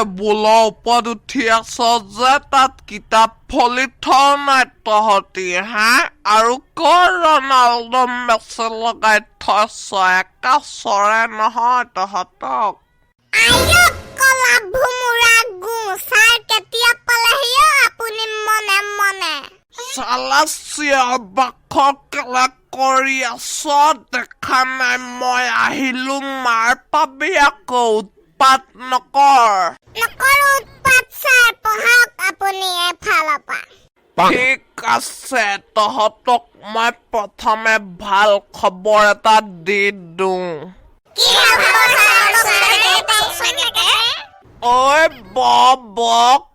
টেবুলৰ ওপৰত উঠি আছ যে তাত কিতাপ ফলি থোৱা নাই তহঁতি হা? আৰু কৰ ৰনাল্ডো মেচি লগাই থৈছ? একা চৰে নহয় তহঁতক। আইঅ কলা ভোমোৰা গু ছাৰ কেতিয়া পালেহি অ আপুনি চালা চিঞৰ বাখৰ কেলা কৰি আছ? দেখা নাই মই আহিলো মাৰ পাবি আকৌ। উৎপাত নকৰ। নকৰো উৎপাত ছাৰ পঢ়াওক আপুনি এফালৰ পৰা। ঠিক আছে তহঁতক মই প্ৰথমে ভাল খবৰ এটা দি দিওঁ। ঐ ব ব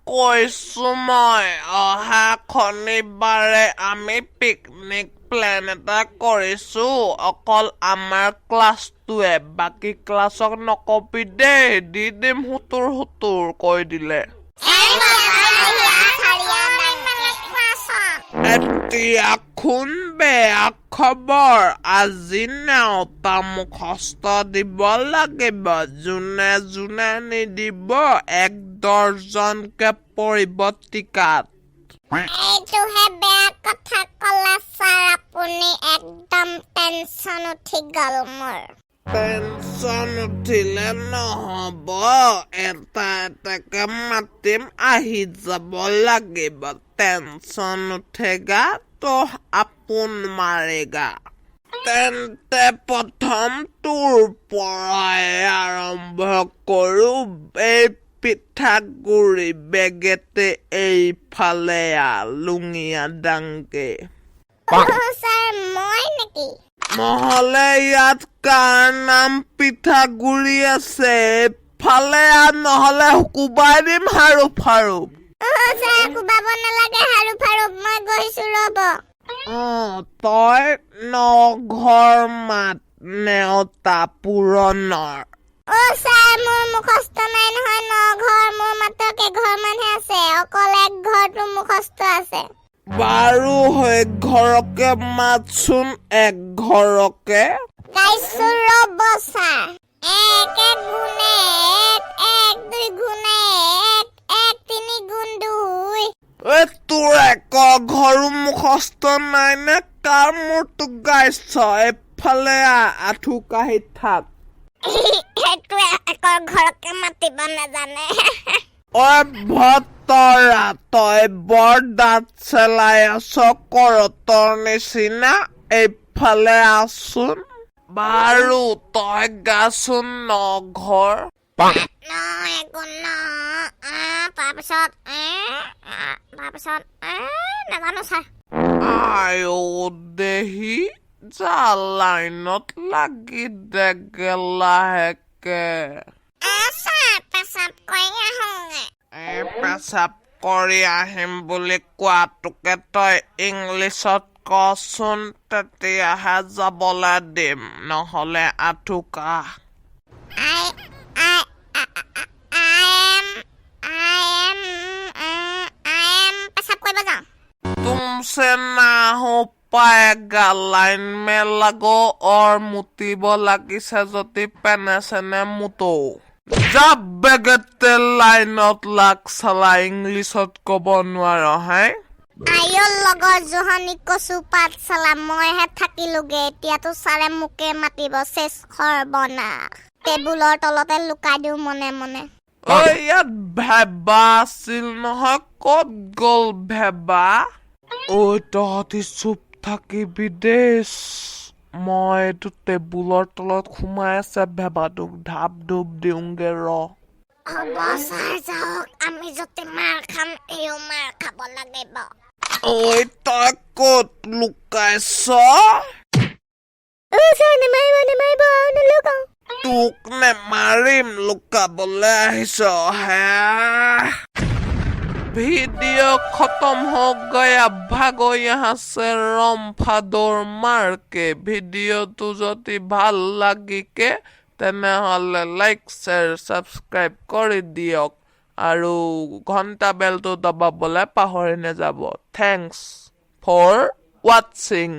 কৈছো মই অহা শনিবাৰে আমি পিকনিক প্লেন এটা কৰিছো। অকল আমাৰ ক্লাছটোৱে বাকী ক্লাছক নকবি দেই, দি দিম হুতুৰ হুতুৰ কৈ দিলে। এতিয়া শুন বেয়া খবৰ আজি নেওতা মুখস্থ দিব লাগিব, যোনে যোনে নিদিব, এক দৰ্জনকে পৰিব টিকাত। এইটোহে বেয়া কথা কলা ছাৰ, আপুনি একদম টেনচন উঠি গ'ল মোৰ। টেনচন উঠিলে নহব। এটা এটাকে মাতিম, আহি যাব লাগিব। টেনচন উঠেগা তো আপোন মাৰেগা। তেন্তে প্ৰথম তোৰ পৰাই আৰম্ভ কৰো। এই পিঠাগুৰি বেগেতে এইফালে লুঙিয়া ডাংকে। নহলে ইয়াত কাৰ নাম পিঠাগুৰি আছে। এইফালে আ নহলে কোবাই দিম হাৰু ফাৰু। অহ, ছাৰ কোবাব নালাগে হাৰু ফাৰু মই গৈছো ৰ'ব। অ তই নঘৰ মাত নেওতা পুৰণৰ অ ছাৰ মোৰ মুখস্থ নাই নহয় ন ঘৰ মোৰ মাত্ৰ কেইঘৰ মানহে আছে। অকল এক ঘৰটো মুখস্থ আছে। বাৰু হৈ ঘৰকে মাতচোন এক ঘৰকে। গাইছো ৰ'ব ছাৰ এক এক গুণে এক এক দুই গুণে এক এক তিনি গুণ দুই। এ তোৰ এক ঘৰো মুখস্থ নাই নে? কাৰ মূৰটো গাইছ? এইফালে আ আঁঠু কাঢ়ি থাক। সেইটোৱে ঘৰকে মাতিব নাজানে। ঐ ভতৰা তই বৰ দাঁত চেলাই আছ কৰতৰ নিচিনা এইফালে আছোন। বাৰু তই গাচোন নঘৰ ন একো ন আ, তাৰপিছত তাৰপিছত নাজানো ছাৰ। দেহি যা লাইনত লাগি দেগে লাহেকে পেচাব কৰি আহোঁগে। পেচাব কৰি আহিম বুলি কোৱাটোকে তই ইংলিছত কচোন তেতিয়াহে যাবলৈ দিম নহ'লে আঁঠু কাহ I, I, I, I am, I am, uh, I am পেচাব কৰিব যাওঁ तुमसे ना हो পায়েগা লাইন মে লাগো অৰ মুতিব লাগিছে যদি পেনে চেনে মুতো যা বেগেতে লাইনত লাগ চালা ইংলিছত ক'ব নোৱাৰ হে আইঅ লগৰ জোহনী কচু পাঠশালা মইহে থাকিলোগে এতিয়াতো ছাৰে মোকে মাতিব চেচ বনা টেবুলৰ তলতে লুকাই দিওঁ মনে মনে ঐ ইয়াত ভেবা আছিল নহয় ক'ত গ'ল ভেবা ঐ তহঁতি চুপ থাকিবি দেই মই এইটো টেবুলৰ তলত সোমাই আছে ভেবাটোক ঢাপ ধুপ দিওঁগে ৰ হ'ব ছাৰ যাওক আমি য'তে মাৰ খাম এও মাৰ খাব লাগিব ঐ তই ক'ত লুকাইছ ছাৰ নেমাৰিব নেমাৰিব আৰু নলুকাওঁ তোক নেমাৰিম লুকাবলৈ আহিছ হে वीडियो खत्म हो गया भागो यहाँ से रम्फा दौड़ मार के ভিডিঅ'টো যদি ভাল লাগিকে তেনেহ'লে লাইক শ্বেয়াৰ ছাবস্ক্ৰাইব কৰি দিয়ক আৰু ঘণ্টা বেলটো দবাবলৈ পাহৰি নাযাব থেংকছ ফৰ ৱাটছিং